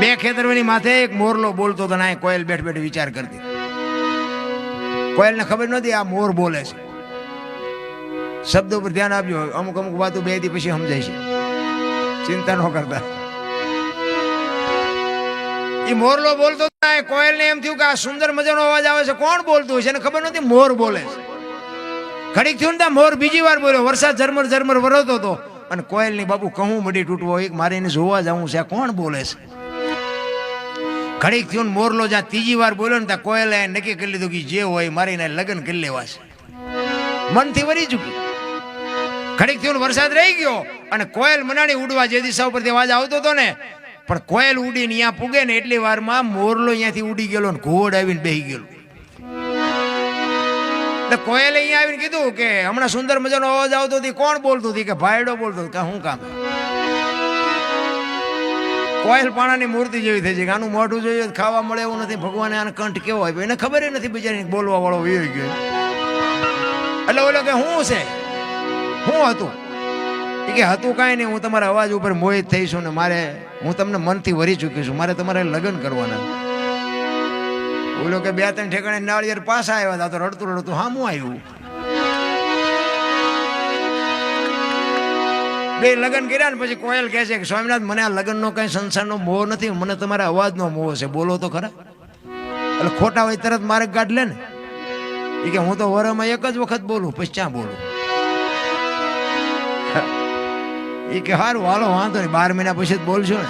બે ખેતરની માથે એક મોરલો બોલતો હતો ના કોયલ બેઠ બેઠ વિચાર કરતી. કોયલને ખબર નહોતી આ મોર બોલે છે. શબ્દ ઉપર ધ્યાન આપજો. અમુક અમુક વાતો બે દી પછી સમજાય છે. ચિંતા ન કરતા. એ મોરલો બોલતો ને, કોયલને એમ થયું કે આ સુંદર મજાનો અવાજ આવે છે. કોણ બોલતું છે? એને ખબર નથી મોર બોલે છે. ઘડીક થયું ને મોર બીજી વાર બોલ્યો. વરસાદ ઝરમર ઝરમર વરસતો હતો. અને કોયલની બાપુ કહું મડી તૂટવો એક મારે એને જોવા જવું છે. આ કોણ બોલે છે? ઘડીક થયું મોરલો જ્યાં ત્રીજી વાર બોલ્યો ને ત્યાં કોયલે નક્કી કરી લીધું કે જે હોય મારે એને લગ્ન કરી લેવા છે. મનથી વરી ચૂકી ઘડીક થયું વરસાદ રહી ગયો અને કોયલ મનાણી ઉડવા જે દિશા ઉપરથી અવાજ આવતો હતો ને, પણ કોયલ ઉડીને અહીંયા પૂગે ને એટલી વારમાં મોરલો અહીંયાથી ઉડી ગયેલો ને ઘોડ આવીને બેહી ગયેલો. એટલે કોયલે અહીંયા આવીને કીધું કે હમણાં સુંદર મજાનો અવાજ આવતો હતી કોણ બોલતું હતી? કે ભાઈડો બોલતો કે શું કામ? કોયલ પાણાની મૂર્તિ જેવી થઈ છે કે આનું મોઢું જોઈએ ખાવા મળે એવું નથી. ભગવાને આને કંઠ કેવો આપ્યો? એને ખબર નથી બિચારી બોલવા વાળો વીઈ ગયો. એટલે ઓલો કે શું છે? શું હતું? કે હતું કાંઈ નહીં, હું તમારા અવાજ ઉપર મોહિત થઈશું ને મારે, હું તમને મનથી વરી ચૂકી છું. મારે તમારે લગ્ન કરવાના. ઓલો કે બે ત્રણ ઠેકાણે નાળિયેર પાછા આવ્યા હતા તો રડતું રડતું હામું આવ્યું. બે લગ્ન કર્યા ને પછી કોયલ કહે છે કે સ્વામિનાથ, મને આ લગ્નનો કઈ સંસારનો મોહ નથી, મને તમારા અવાજનો મોહ છે. બોલો તો ખરા. એટલે ખોટા હોય તરત મારે ગાઢ લે ને. એ કે હું તો વરમાં એક જ વખત બોલું, પછી ક્યાં બોલું? એ કે હારું, હાલો, વાંધો નહીં, બાર મહિના પછી જ બોલશો ને.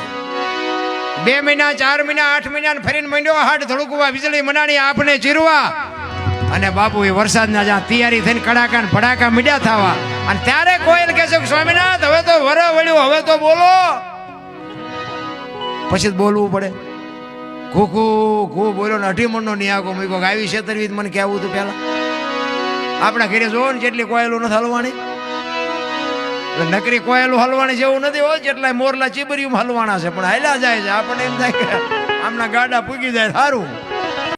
બે મહિના, ચાર મહિના, આઠ મહિના ફરીને મંડ્યો હાડ ધડુકવા, વીજળી, મનાણી આપણે ચીરવા. અને બાપુ, એ વરસાદના જ્યાં તૈયારી થઈને કડાકા ને ભડાકા મીડ્યા થવા. અને ત્યારે કોયલ કહે છે સ્વામિનાથ, હવે તો વર વળ્યું, હવે તો બોલો. પછી બોલવું પડે. ઘૂકુ ખો બોલ્યો ને અઢી મણનો નિયાગો મૂક્યો કે, આવી છેતરવી મને કહેવું હતું પહેલાં. આપણા ઘરે જોવો ને જેટલી કોયલો નથી હલવાની નકરી કોયલું હલવાની જેવું નથી હોય જેટલા મોરલા ચીબરિયું હલવાના છે. પણ હાલ્યા જાય છે. આપણને એમ થાય કે, આમના ગાડા પૂગી જાય સારું